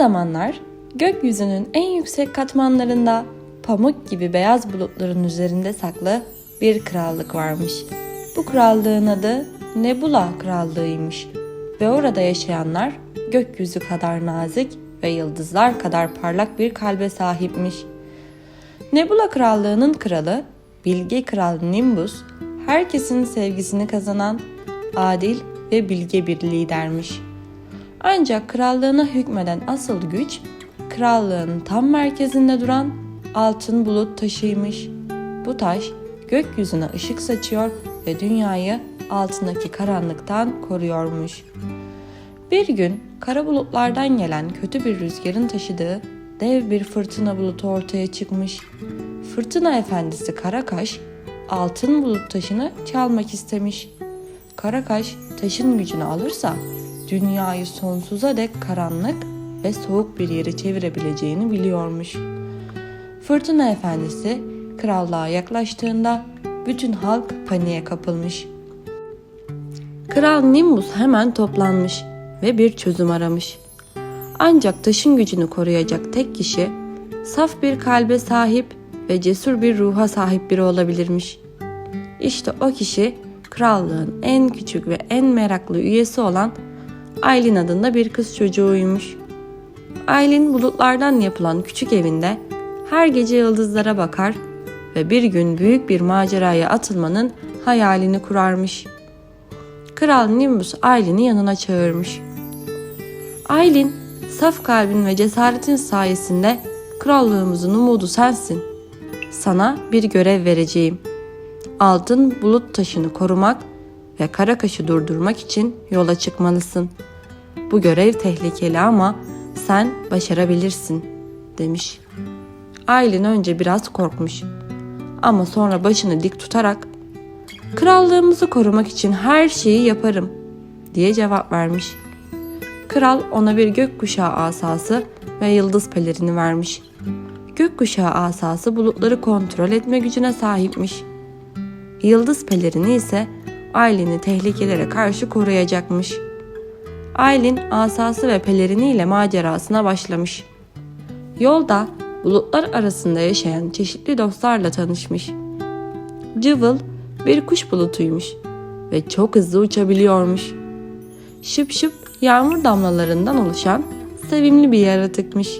Zamanlar gökyüzünün en yüksek katmanlarında pamuk gibi beyaz bulutların üzerinde saklı bir krallık varmış. Bu krallığın adı Nebula Krallığı'ymış ve orada yaşayanlar gökyüzü kadar nazik ve yıldızlar kadar parlak bir kalbe sahipmiş. Nebula Krallığı'nın kralı Bilge Kral Nimbus herkesin sevgisini kazanan adil ve bilge bir lidermiş. Ancak krallığına hükmeden asıl güç krallığın tam merkezinde duran altın bulut taşıymış. Bu taş gökyüzüne ışık saçıyor ve dünyayı altındaki karanlıktan koruyormuş. Bir gün kara bulutlardan gelen kötü bir rüzgarın taşıdığı dev bir fırtına bulutu ortaya çıkmış. Fırtına efendisi Karakaş altın bulut taşını çalmak istemiş. Karakaş taşın gücünü alırsa dünyayı sonsuza dek karanlık ve soğuk bir yere çevirebileceğini biliyormuş. Fırtına efendisi krallığa yaklaştığında bütün halk paniğe kapılmış. Kral Nimbus hemen toplanmış ve bir çözüm aramış. Ancak taşın gücünü koruyacak tek kişi saf bir kalbe sahip ve cesur bir ruha sahip biri olabilirmiş. İşte o kişi krallığın en küçük ve en meraklı üyesi olan Aylin adında bir kız çocuğuymuş. Aylin bulutlardan yapılan küçük evinde her gece yıldızlara bakar ve bir gün büyük bir maceraya atılmanın hayalini kurarmış. Kral Nimbus Aylin'i yanına çağırmış. Aylin, saf kalbin ve cesaretin sayesinde krallığımızın umudu sensin. Sana bir görev vereceğim. Altın bulut taşını korumak ve Karakaş'ı durdurmak için yola çıkmalısın. Bu görev tehlikeli ama sen başarabilirsin, demiş. Aylin önce biraz korkmuş ama sonra başını dik tutarak Krallığımızı korumak için her şeyi yaparım diye cevap vermiş. Kral ona bir gökkuşağı asası ve yıldız pelerini vermiş. Gökkuşağı asası bulutları kontrol etme gücüne sahipmiş. Yıldız pelerini ise Aylin'i tehlikelere karşı koruyacakmış. Aylin asası ve peleriniyle macerasına başlamış. Yolda bulutlar arasında yaşayan çeşitli dostlarla tanışmış. Cıvıl bir kuş bulutuymuş ve çok hızlı uçabiliyormuş. Şıp şıp yağmur damlalarından oluşan sevimli bir yaratıkmış.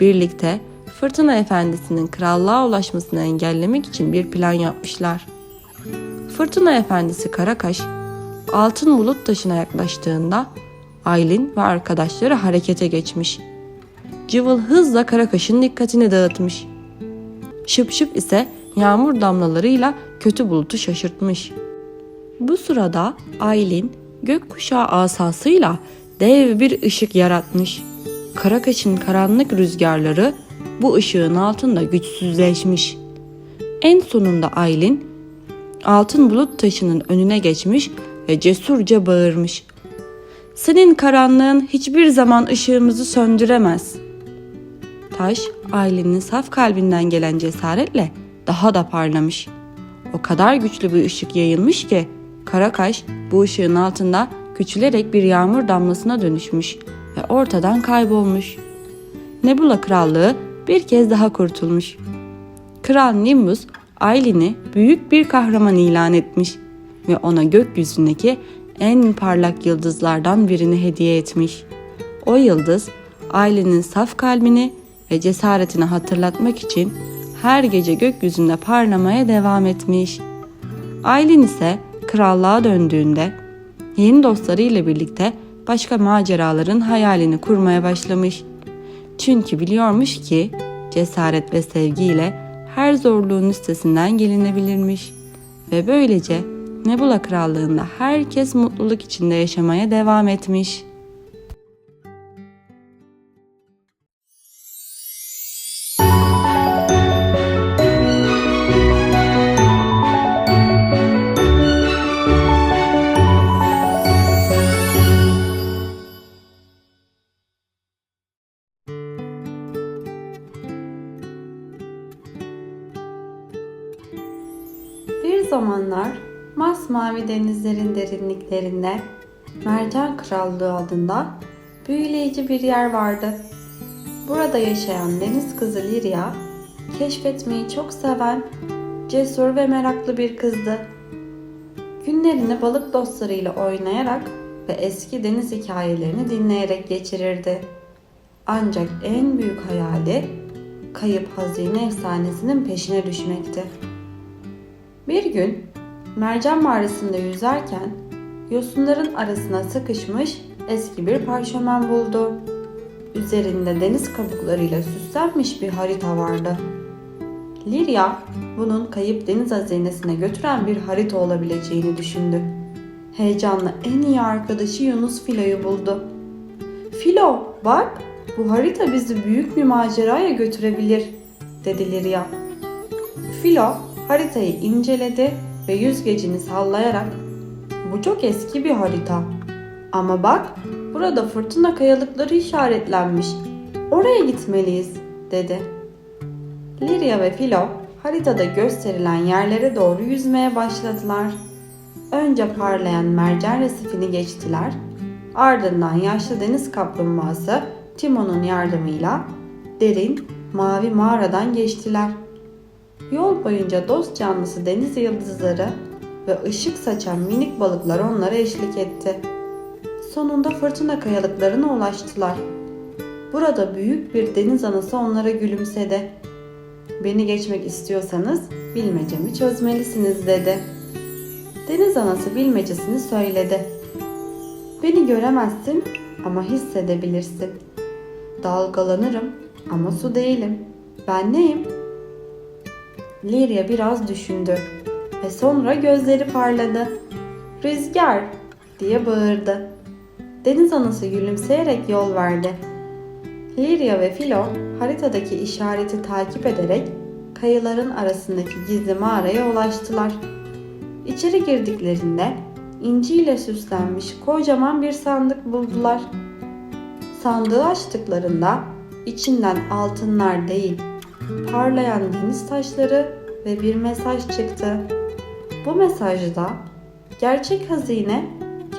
Birlikte Fırtına Efendisi'nin krallığa ulaşmasını engellemek için bir plan yapmışlar. Fırtına Efendisi Karakaş, altın bulut taşına yaklaştığında Aylin ve arkadaşları harekete geçmiş. Cıvıl hızla Karakaş'ın dikkatini dağıtmış. Şıp şıp ise yağmur damlalarıyla kötü bulutu şaşırtmış. Bu sırada Aylin gökkuşağı asasıyla dev bir ışık yaratmış. Karakaş'ın karanlık rüzgarları bu ışığın altında güçsüzleşmiş. En sonunda Aylin altın bulut taşının önüne geçmiş ve cesurca bağırmış. Senin karanlığın hiçbir zaman ışığımızı söndüremez. Taş Aylin'in saf kalbinden gelen cesaretle daha da parlamış. O kadar güçlü bir ışık yayılmış ki Karakaş bu ışığın altında küçülerek bir yağmur damlasına dönüşmüş ve ortadan kaybolmuş. Nebula Krallığı bir kez daha kurtulmuş. Kral Nimbus Aylin'i büyük bir kahraman ilan etmiş ve ona gökyüzündeki en parlak yıldızlardan birini hediye etmiş. O yıldız Aylin'in saf kalbini ve cesaretini hatırlatmak için her gece gökyüzünde parlamaya devam etmiş. Aylin ise krallığa döndüğünde yeni dostlarıyla birlikte başka maceraların hayalini kurmaya başlamış. Çünkü biliyormuş ki cesaret ve sevgiyle her zorluğun üstesinden gelinebilirmiş. Ve böylece Nebula Krallığı'nda herkes mutluluk içinde yaşamaya devam etmiş. Masmavi denizlerin derinliklerinde Mercan Krallığı adında büyüleyici bir yer vardı. Burada yaşayan deniz kızı Liria, keşfetmeyi çok seven, cesur ve meraklı bir kızdı. Günlerini balık dostlarıyla oynayarak ve eski deniz hikayelerini dinleyerek geçirirdi. Ancak en büyük hayali kayıp hazine efsanesinin peşine düşmekti. Bir gün mercan mağarasında yüzerken yosunların arasına sıkışmış eski bir parşömen buldu. Üzerinde deniz kabuklarıyla süslenmiş bir harita vardı. Liria bunun kayıp deniz hazinesine götüren bir harita olabileceğini düşündü. Heyecanla en iyi arkadaşı Yunus Filo'yu buldu. Filo bak bu harita bizi büyük bir maceraya götürebilir dedi Liria. Filo haritayı inceledi ve yüzgecini sallayarak bu çok eski bir harita. Ama bak burada fırtına kayalıkları işaretlenmiş. Oraya gitmeliyiz dedi. Liria ve Filo haritada gösterilen yerlere doğru yüzmeye başladılar. Önce parlayan mercan resifini geçtiler. Ardından yaşlı deniz kaplumbağası Timon'un yardımıyla derin mavi mağaradan geçtiler. Yol boyunca dost canlısı deniz yıldızları ve ışık saçan minik balıklar onlara eşlik etti. Sonunda fırtına kayalıklarına ulaştılar. Burada büyük bir deniz anası onlara gülümsedi. Beni geçmek istiyorsanız bilmecemi çözmelisiniz dedi. Deniz anası bilmecesini söyledi. Beni göremezsin ama hissedebilirsin. Dalgalanırım ama su değilim. Ben neyim? Liria biraz düşündü ve sonra gözleri parladı. Rüzgar diye bağırdı. Deniz anası gülümseyerek yol verdi. Liria ve Filo haritadaki işareti takip ederek kayaların arasındaki gizli mağaraya ulaştılar. İçeri girdiklerinde inciyle süslenmiş kocaman bir sandık buldular. Sandığı açtıklarında içinden altınlar değil, parlayan deniz taşları ve bir mesaj çıktı. Bu mesajda gerçek hazine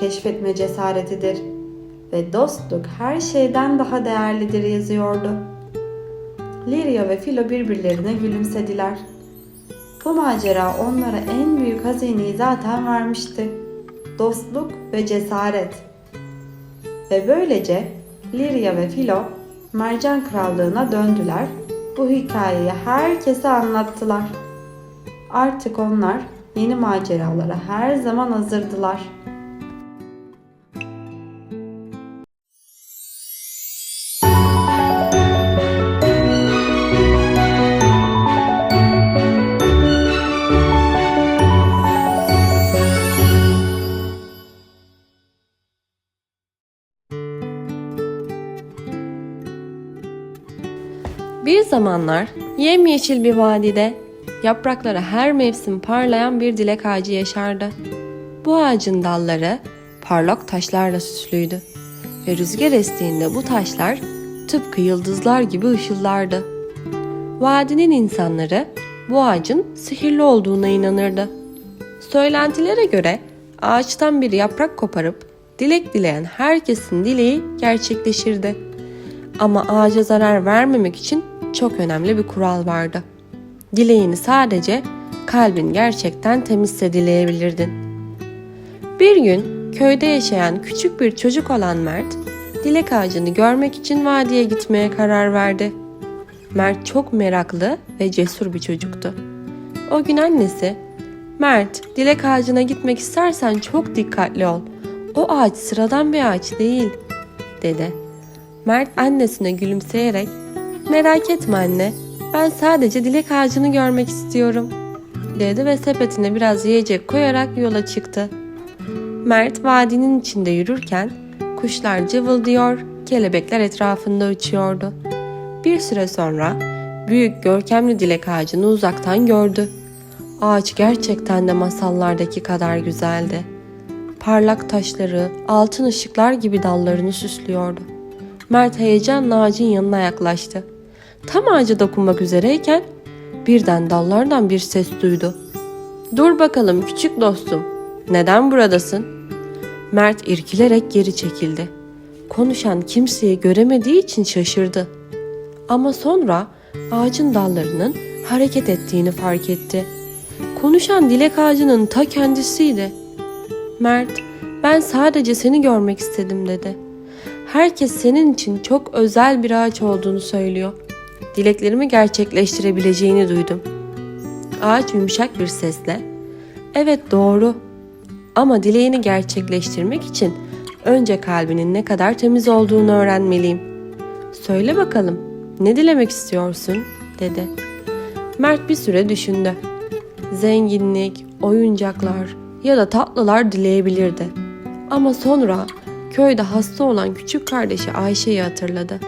keşfetme cesaretidir ve dostluk her şeyden daha değerlidir yazıyordu. Liria ve Filo birbirlerine gülümsediler. Bu macera onlara en büyük hazineyi zaten vermişti. Dostluk ve cesaret. Ve böylece Liria ve Filo Mercan Krallığına döndüler. Bu hikayeyi herkese anlattılar. Artık onlar yeni maceralara her zaman hazırdılar. Zamanlar yemyeşil bir vadide yaprakları her mevsim parlayan bir dilek ağacı yaşardı. Bu ağacın dalları parlak taşlarla süslüydü ve rüzgar estiğinde bu taşlar tıpkı yıldızlar gibi ışıldardı. Vadinin insanları bu ağacın sihirli olduğuna inanırdı. Söylentilere göre ağaçtan bir yaprak koparıp dilek dileyen herkesin dileği gerçekleşirdi. Ama ağaca zarar vermemek için çok önemli bir kural vardı. Dileğini sadece kalbin gerçekten temizse dileyebilirdin. Bir gün köyde yaşayan küçük bir çocuk olan Mert, dilek ağacını görmek için vadiye gitmeye karar verdi. Mert çok meraklı ve cesur bir çocuktu. O gün annesi, Mert, dilek ağacına gitmek istersen çok dikkatli ol. O ağaç sıradan bir ağaç değil, dedi. Mert annesine gülümseyerek Merak etme anne, ben sadece dilek ağacını görmek istiyorum, dedi ve sepetine biraz yiyecek koyarak yola çıktı. Mert vadinin içinde yürürken kuşlar cıvıldıyor, kelebekler etrafında uçuyordu. Bir süre sonra büyük görkemli dilek ağacını uzaktan gördü. Ağaç gerçekten de masallardaki kadar güzeldi. Parlak taşları, altın ışıklar gibi dallarını süslüyordu. Mert heyecanla ağacın yanına yaklaştı. Tam ağaca dokunmak üzereyken birden dallardan bir ses duydu. Dur bakalım küçük dostum. Neden buradasın? Mert irkilerek geri çekildi. konuşan kimseyi göremediği için şaşırdı. Ama sonra ağacın dallarının hareket ettiğini fark etti. Konuşan dilek ağacının ta kendisiydi. Mert, ben sadece seni görmek istedim dedi. Herkes senin için çok özel bir ağaç olduğunu söylüyor. Dileklerimi gerçekleştirebileceğini duydum. Ağaç yumuşak bir sesle, evet doğru ama dileğini gerçekleştirmek için önce kalbinin ne kadar temiz olduğunu öğrenmeliyim. Söyle bakalım, ne dilemek istiyorsun? dedi. Mert bir süre düşündü. Zenginlik, oyuncaklar ya da tatlılar dileyebilirdi. Ama sonra köyde hasta olan küçük kardeşi Ayşe'yi hatırladı.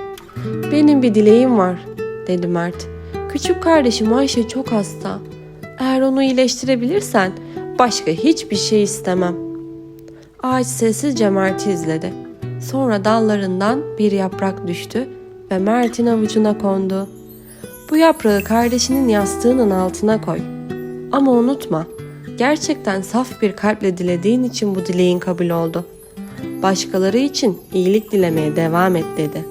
Benim bir dileğim var, dedi Mert. Küçük kardeşim Ayşe çok hasta. Eğer onu iyileştirebilirsen başka hiçbir şey istemem. Ağaç sessizce Mert'i izledi. Sonra dallarından bir yaprak düştü ve Mert'in avucuna kondu. Bu yaprağı kardeşinin yastığının altına koy. Ama unutma, gerçekten saf bir kalple dilediğin için bu dileğin kabul oldu. Başkaları için iyilik dilemeye devam et dedi.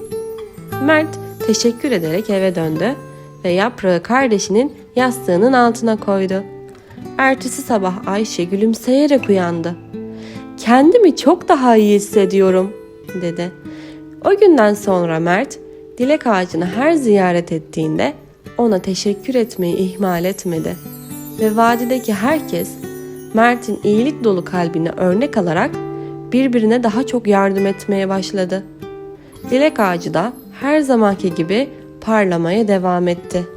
Mert teşekkür ederek eve döndü ve yaprağı kardeşinin yastığının altına koydu. Ertesi sabah Ayşe gülümseyerek uyandı. Kendimi çok daha iyi hissediyorum dedi. O günden sonra Mert dilek ağacını her ziyaret ettiğinde ona teşekkür etmeyi ihmal etmedi. Ve vadideki herkes Mert'in iyilik dolu kalbini örnek alarak birbirine daha çok yardım etmeye başladı. Dilek ağacı da her zamanki gibi parlamaya devam etti.